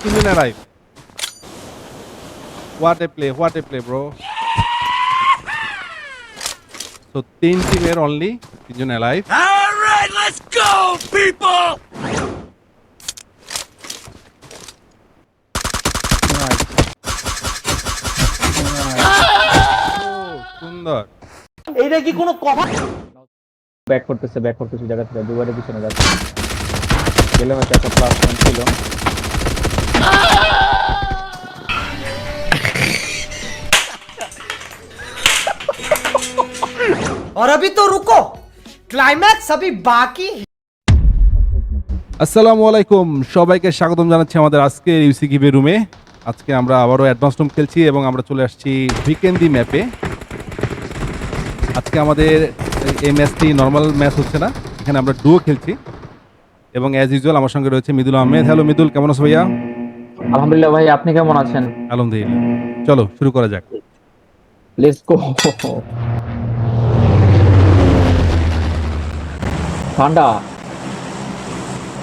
তিনজন arrive what a play what a play bro তো তিন টিমের অনলি তিনজন alive All right, let's go, people! সুন্দর এইটা কি কোনো কথা ব্যাক করতেছে ব্যাক করতেছে জায়গা থেকে দুবারে পিছনে যাচ্ছে গেলে হয়তো একটা প্লাস ছিল और अभी तो रुको क्लाइमैक्स अभी बाकी है আসসালামু আলাইকুম সবাইকে স্বাগতম জানাচ্ছি আমাদের আজকের ইউসি গিবে রুমে আজকে আমরা আবারও অ্যাডভান্স রুম খেলছি এবং আমরা চলে আসছি উইকেন্ডি ম্যাপে আজকে আমাদের এই ম্যাচটি নর্মাল ম্যাচ হচ্ছে না এখানে আমরা ডুও খেলছি এবং অ্যাজ ইউজুয়াল আমার সঙ্গে রয়েছে মিদুল আহমেদ হ্যালো মিদুল কেমন আছো ভাইয়া আলহামদুলিল্লাহ ভাই আপনি কেমন আছেন আলহামদুলিল্লাহ চলো শুরু করা যাক লেটস গো ঠান্ডা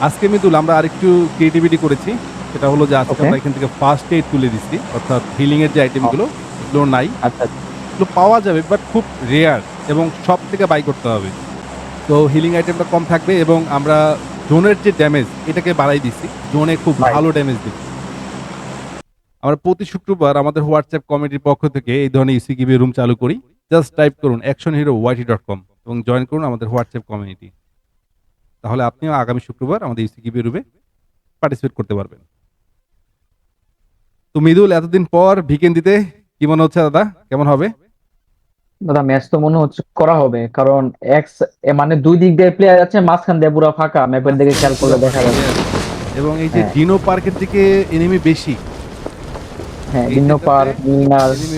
আজকে মিদুল আমরা আরেকটু ক্রিয়েটিভিটি করেছি। সেটা হলো যে আজকে আমরা এখান থেকে ফার্স্ট এইড তুলে দিচ্ছি অর্থাৎ হিলিং এর যে আইটেমগুলো এগুলো নাই। আচ্ছা এগুলো পাওয়া যাবে বাট খুব রেয়ার এবং সব থেকে বাই করতে হবে। তো হিলিং আইটেমটা কম থাকবে এবং আমরা জোনের যে ড্যামেজ এটাকে বাড়াই দিচ্ছি জোনে খুব ভালো ড্যামেজ দিচ্ছি। আমরা প্রতি শুক্রবার আমাদের হোয়াটসঅ্যাপ কমিটির পক্ষ থেকে এই ধরনের ইসিকিবি রুম চালু করি। জাস্ট টাইপ করুন action hero YT dot com এবং জয়েন করুন আমাদের হোয়াটসঅ্যাপ কমিউনিটি তাহলে আপনিও আগামী শুক্রবার আমাদের ইসিকিবি রুমে পার্টিসিপেট করতে পারবেন। তো মৃদুল এতদিন পর ভিকেন্ড দিতে কি মনে হচ্ছে দাদা? কেমন হবে? দাদা ম্যাচ তো মনে হচ্ছে করা হবে কারণ এক্স মানে দুই দিক দিয়ে প্লেয়ার আছে মাঝখান দিয়ে পুরো ফাঁকা ম্যাপের দিকে খেয়াল করলে দেখা যাবে। এবং এই যে হ্যাঁ। ডিনো পার্কের দিকে এনিমি বেশি। হ্যাঁ এই ভিন্ন ক্ষেত্রে পার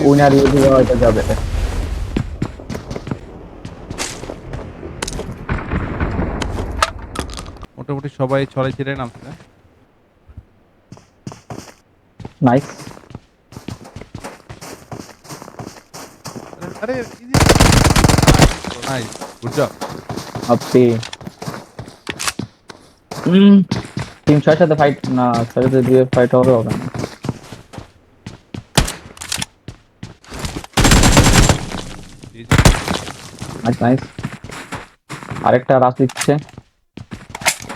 উইনার ইউজিয়ে হয়তো যাবে। মোটামুটি সবাই ছড়াই ছিড়ে নামছে। নাইস আরে নাইস গুড জব আপনি টিম ছয়ের সাথে ফাইট না ছয়ের সাথে দুয়ে ফাইট হবে হবে না। নাইস নাইস আরেকটা রাস দিচ্ছে।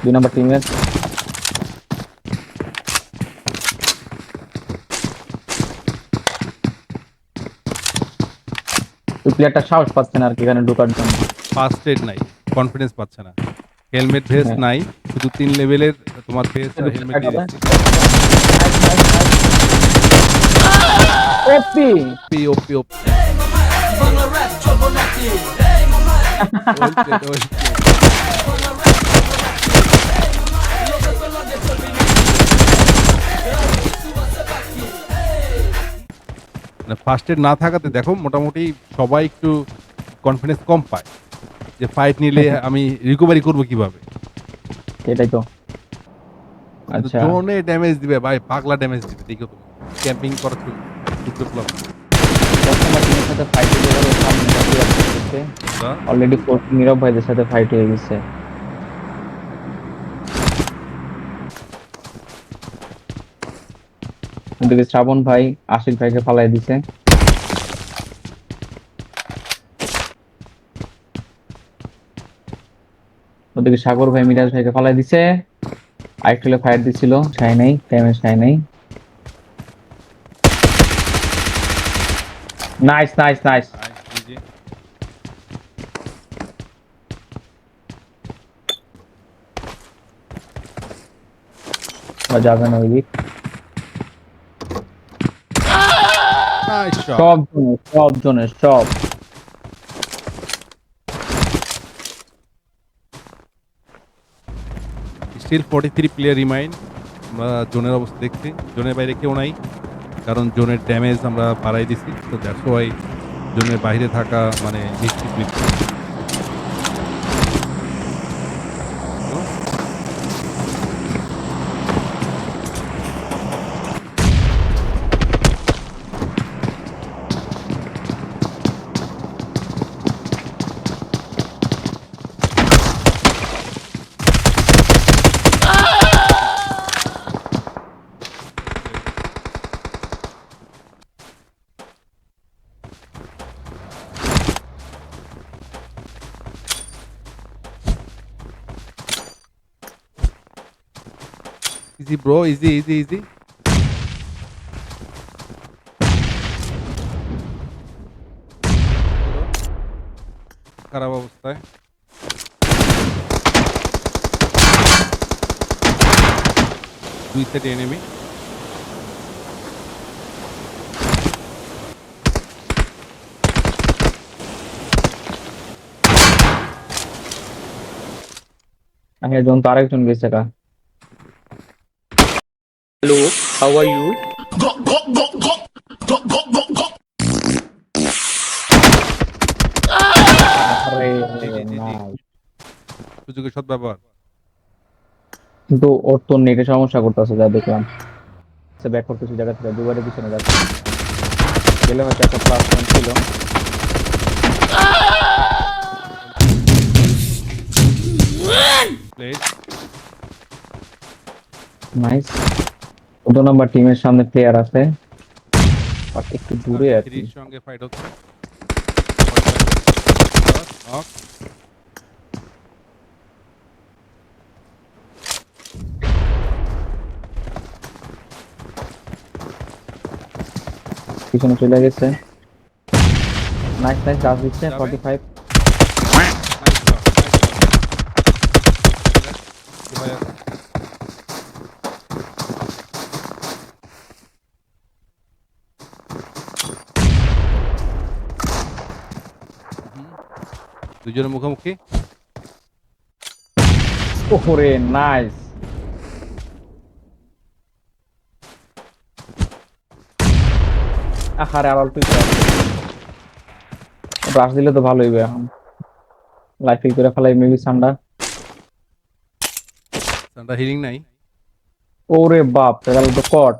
দুই নম্বর টিমের ওই প্লেয়ারটা সাহস পাচ্ছে না আর কি এখানে ঢোকার জন্য ফার্স্ট এড নাই কনফিডেন্স পাচ্ছে না হেলমেট ভেস্ট হ্যাঁ। নাই শুধু তিন লেভেলের তোমার ফেস এটা হেলমেট দিয়ে হবে? দিচ্ছি ওপি ওপি ওপি ওপি ফার্স্ট এড না থাকাতে দেখো মোটামুটি সবাই একটু কনফিডেন্স কম পায় যে ফাইট নিলে আমি রিকভারি করব কীভাবে। এটাই তো। আচ্ছা। জোনে ড্যামেজ দিবে ভাই পাগলা ড্যামেজ দিবে দেখো তুমি। ক্যাম্পিং করা তো টুকরো প্লট কাস্টমার টিমের সাথে ফাইট হয়ে গেল অলরেডি ফোর্থ নীরব ভাইদের সাথে ফাইট হয়ে গেছে। ওদিকে শ্রাবণ ভাই, আশিক ভাইকে ফালাই দিছে। ওদিকে সাগর ভাই, মিরাজ ভাইকে ফালাই দিছে। আরেকটু ফায়ার দিছিল ছাই নাই টাইমে ছাই নাই। নাইস নাইস নাইস যাবে না ওই দিক নাইস শট সব জনে সব জনে সব। Still forty three player remind আমরা জোনের অবস্থা দেখছি। জোনের বাইরে কেউ নাই কারণ জোনের ড্যামেজ আমরা বাড়াই দিছি। তো দ্যাটস ওয়াই জোনের বাইরে থাকা মানে নিশ্চিত মৃত্যু easy bro easy easy easy খারাপ অবস্থায় দুই সাইডে এনেমি আর একজন তো আরেকজন গেছে কা Hello, how are you? আরে জি। না। সুযোগের সদ্ব্যবহার কিন্তু ওর তো নেটে সমস্যা করতেছে যা দেখলাম সে ব্যাক করতেছে জায়গা থেকে দুবারে পিছনে যাচ্ছে গেলে হয়তো একটা প্লাস পয়েন্ট ছিল নাইস দু নম্বর টিমের সামনে প্লেয়ার আছে। বাট একটু দূরে সঙ্গে ফাইট হচ্ছে। পিছনে চলে গেছে। নাইস নাইস গাছ দিচ্ছে? Forty five Nice shot, nice shot. কি ভাই আছে? হুম। দুজনের মুখোমুখি? ওরে নাইস। আহারে আর অল্প ব্রাশ দিলে তো ভালোই হবে এখন। লাইফ করে ফেলাই মেবি সান্ডা সানটা হিলিং নাই। ওরে বাপ তাহলে তো কট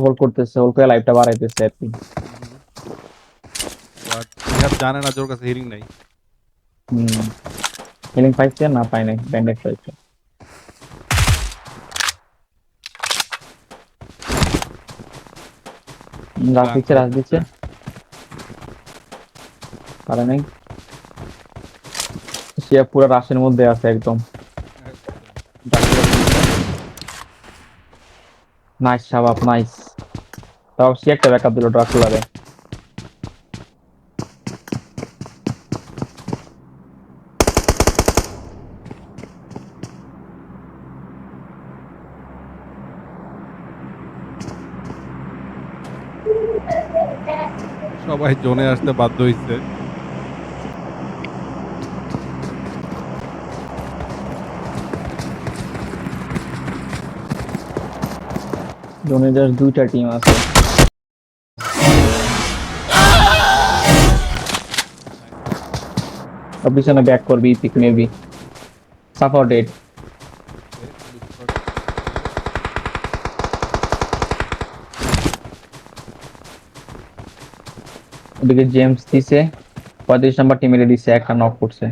ও করতেছে করে লাইফটা বাড়াইতেছে আর কি ইহাব জানে না জোর কাছে হিলিং নাই। হুম। হিলিং পাইছে না পাই নাই ব্যান্ডেজ পাইছে। দিচ্ছে রাশ দিচ্ছে। পারে নাই। সে পুরো রাশের মধ্যে আছে একদম। নাইস শাবাব নাইস তাও সে একটা ব্যাকআপ দিল ড্রাকুলারে সবাই জোনে আসতে বাধ্য হইছে। জোনে জাস্ট দুইটা টিম আছে। পিছনে ব্যাক করবি পিক মেবি সাফার ডেড ওদিকে জেমস দিছে। পঁয়ত্রিশ নাম্বার টিমে দিছে, একটা নক করছে।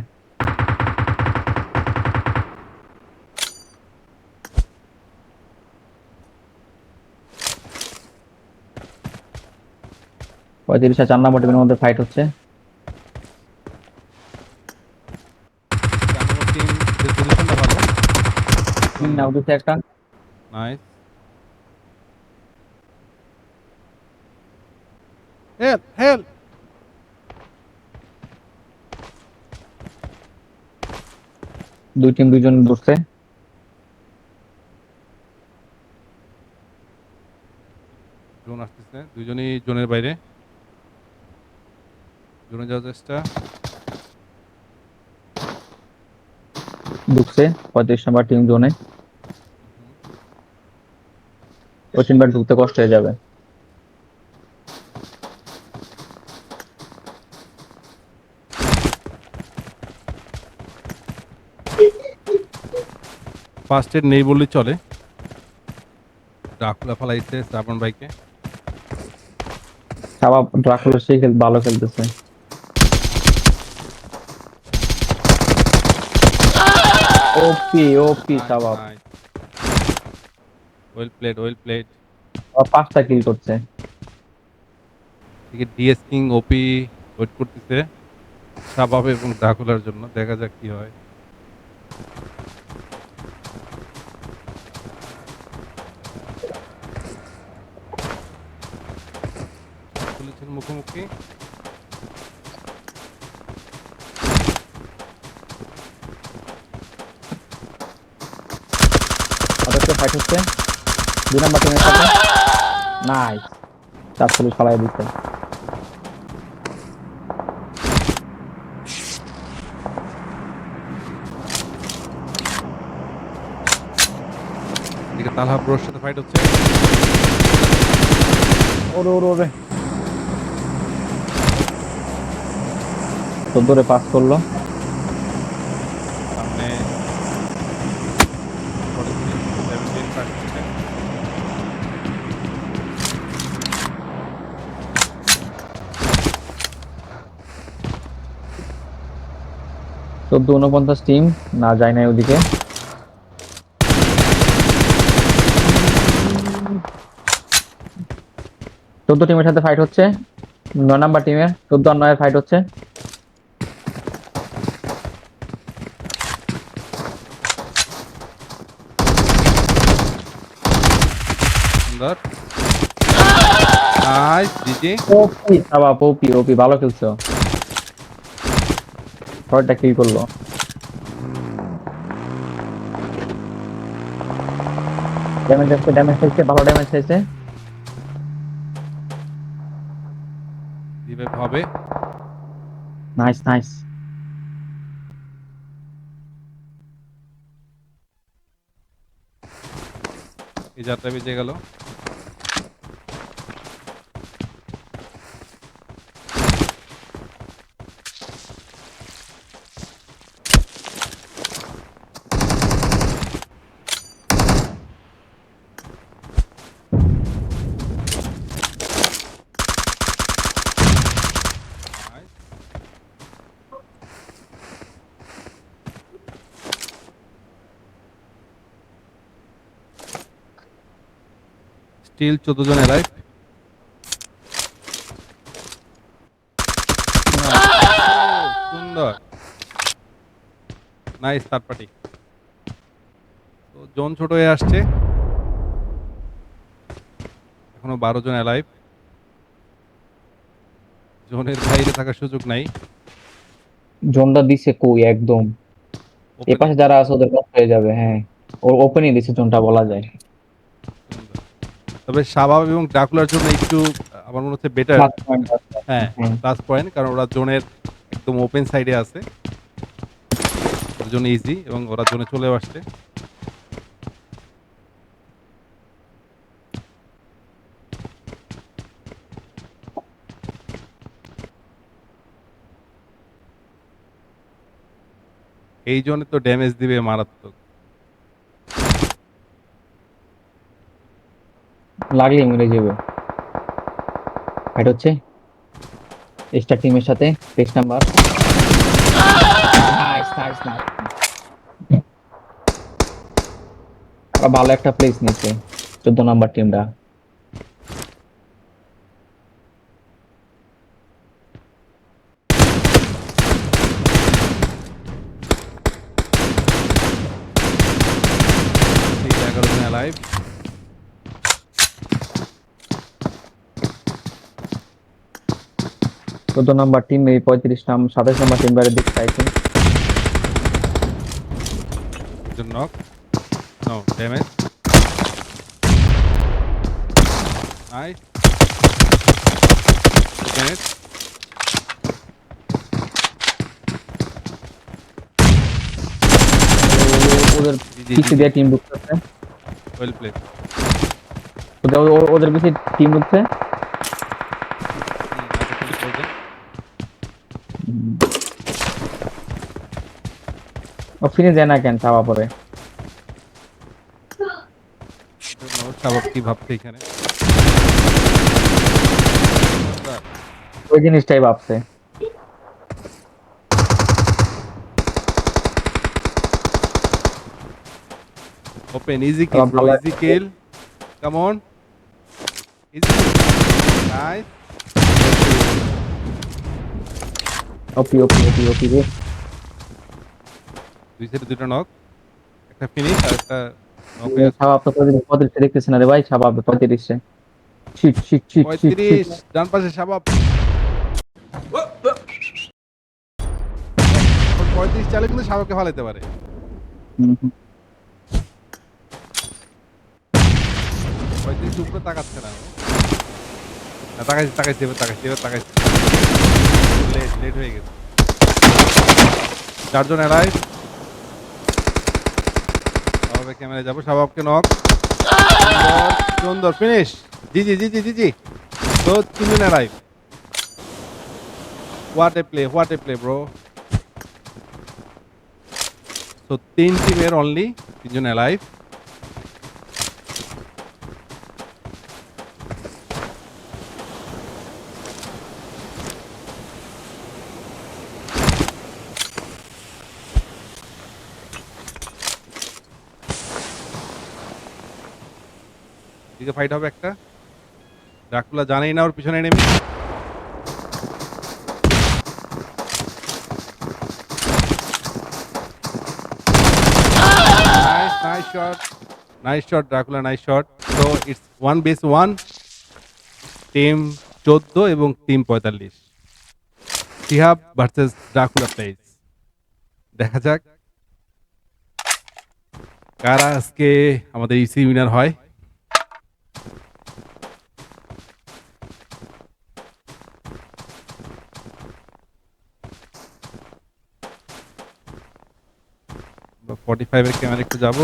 পঁয়ত্রিশ চার নাম্বার টিমের মধ্যে ফাইট হচ্ছে টিম পজিশনটা ভালো হুম, নাও দিছে একটা নাইস হেল্প হেল্প দুই টিম দুইজন ধরছে। জোন আসতেছে। দুজনেই জোনের বাইরে। জোনে যাওয়ার চেষ্টা। ঢুকছে। পঁয়ত্রিশ নাম্বার টিম জোনে টিমবার ঢুকতে কষ্ট হয়ে যাবে। ফার্স্ট এড নেই বললেই চলে। ডাকুলা ফালাইছে শ্রাবণ ভাইকে। সাবা ড্রাকুলার সেই খেল ভালো খেলতেছে। OP OP Saba well played well played পাঁচটা কিল করছে। এদিকে ডিএস কিং ওপি ওয়েট করতেছে। সাবাব এবং ড্রাকুলার জন্য। দেখা যাক কি হয়। পুলিশের মুখোমুখি। ফাইট হচ্ছে। দুই নাম্বার টিমের সাথে। নাইস চার পুলিশ ফালাই দিচ্ছে। এদিকে তালহা ব্রোর সাথে ফাইট হচ্ছে। ওরে ওরে ওরে। চোদ্দোরে পাস করল সামনে 43, 17 ফাইট হচ্ছে। চোদ্দ উনপঞ্চাশ টিম না যায় নাই ওদিকে। চোদ্দ টিমের সাথে ফাইট হচ্ছে। নয় নাম্বার টিমের চোদ্দ আর নয়ের ফাইট হচ্ছে। সুন্দর। নাইস জিজি ওপি বাবা ওপি ওপি ভালো খেলছো। শটটা কি করল। ড্যামেজ আসছে ড্যামেজ হয়েছে ভালো ড্যামেজ হয়েছে। রিভাইভ হবে। নাইস নাইস এই যাত্রা বেজে গেল। স্টিল চোদ্দ জন এলাইভ। সুন্দর। নাইস থার্ড পার্টি তো জোন ছোট হয়ে আসছে। এখনও বারো জন এলাইভ। জোনের বাইরে থাকার সুযোগ নাই। জোনটা দিছে কই? একদম। এ Open- পাশে যারা আছে ওদের হয়ে যাবে হ্যাঁ। ও ওপেনই দিছে জোনটা বলা যায়। তবে শাবাব এবং ডাকুলার জন্য একটু আমার মনে হচ্ছে বেটার। হ্যাঁ প্লাস পয়েন্ট কারণ ওরা জোনের একদম ওপেন সাইডে আছে। ওর জন্য ইজি এবং ওরা জোনে চলেও আসছে। এই জন্য তো ড্যামেজ দিবে মারাত্মক। লাগলে মরে যাবে ফাইট হচ্ছে। স্টার টিমের সাথে পেজ নাম্বার ভালো একটা প্লেস নিচ্ছে চোদ্দ নাম্বার টিমটা ঠিক এগারো জন লাইভ চোদ্দ নাম্বার টিম এই পঁয়ত্রিশ নাম্বার সাতাশ নাম্বার টিম বাইরে দিক চাইছে একজন knock no damage nice damage ওদের জি, জি, পিছিয়ে জি। দিয়ে টিম ঢুকতেছে। ওয়েল প্লে ওদের ও- ওদের পিছিয়ে টিম ঢুকছে। ও ফিরে যায় না কেন চাওয়া পরে কি ভাবছে এখানে? ওই জিনিসটাই ভাবছে। Open easy kill easy kill come on easy nice OP OP OP OP রে দুই সাইডে দুটো নক একটা ফিনিশ আর একটা তো ভাই শিট শিট শিট ডান পাশে চালে কিন্তু ফালাইতে পারে। পঁয়ত্রিশ উপরে তাকাচ্ছে না। তাকাইছে তাকাইছে এবার তাকাইছে এবার তাকাইছে। লেট লেট হয়ে গেছে। চারজন এলাই শাবাবের ক্যামেরায় যাব। শাবাবকে নক সুন্দর finish G G G G G G. তো তিনজন alive what a play what a play bro তো তিন টিমের অনলি তিনজন অ্যালাইভ দিকে ফাইট হবে একটা। ড্রাকুলা জানেই না ওর পিছনে নেমে. So, it's one base one. Team চোদ্দ এবং টিম পঁয়তাল্লিশ। ভার্সেস দেখা যাক। কারা আজকে আমাদের ইসি উইনার হয়? ফর্টি ফাইভের ক্যামেরা একটু যাব।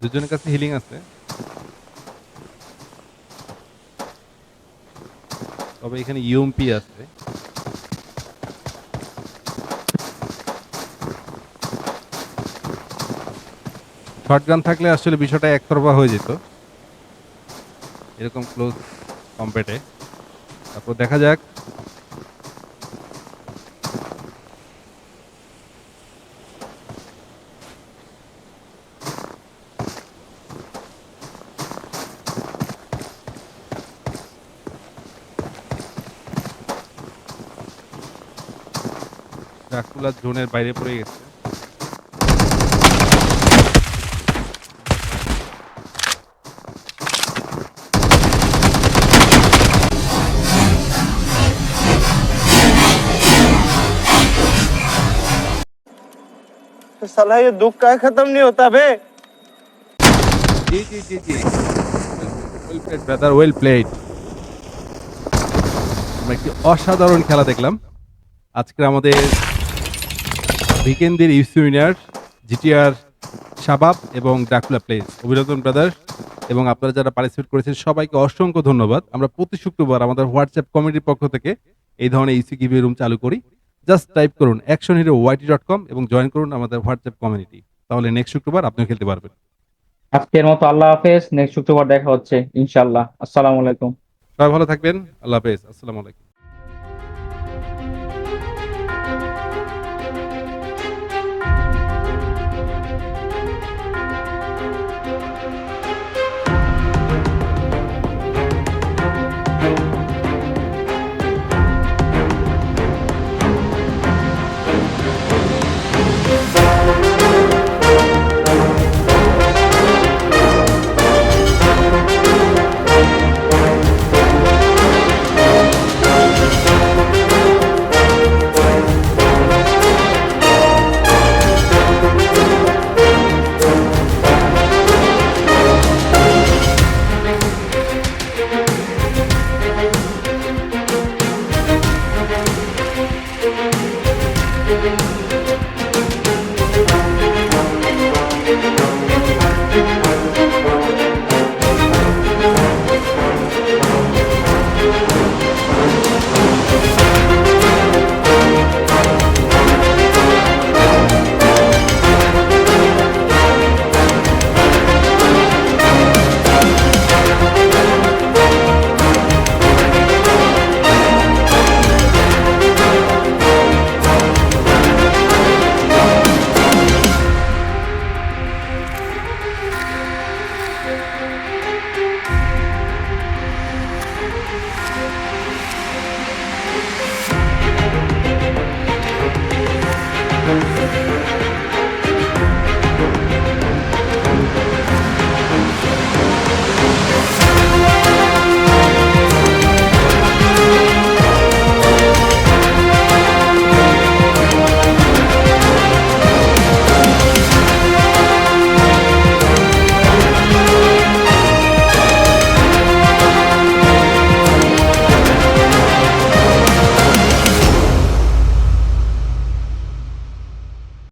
দুজনের কাছে হিলিং আছে। তবে এখানে ইউএমপি আছে। শর্টগান থাকলে আসলে বিষয়টা একতরফা হয়ে যেত। এরকম ক্লোজ কম্পেটে তারপর দেখা যাক। ড্রাকুলা জোনের বাইরে পড়ে গেছে साला ये दुख का खत्म नहीं होता बे জি জি জি জি well played brother well played আমরা একটি অসাধারণ খেলা দেখলাম আজকে আমাদের ভিকেন্দির ইউসি উইনার জিটিআর শাবাব এবং ডাকুলা প্লেস অভিনন্দন ব্রাদার এবং আপনারা যারা পার্টিসিপেট করেছেন সবাইকে অসংখ্য ধন্যবাদ। আমরা প্রতি শুক্রবার আমাদের হোয়াটসঅ্যাপ কমিটির পক্ষ থেকে এই ধরনের ইসি কিভি রুম চালু করি। জাস্ট টাইপ করুন action hero YT dot com এবং জয়েন করুন আমাদের হোয়াটসঅ্যাপ কমিউনিটি তাহলে নেক্সট শুক্রবার আপনিও খেলতে পারবেন। আজকের মতো আল্লাহ হাফেজ নেক্সট শুক্রবার দেখা হচ্ছে ইনশাআল্লাহ। আসসালামু আলাইকুম। সবাই ভালো থাকবেন। আল্লাহ হাফেজ। আসসালামু আলাইকুম।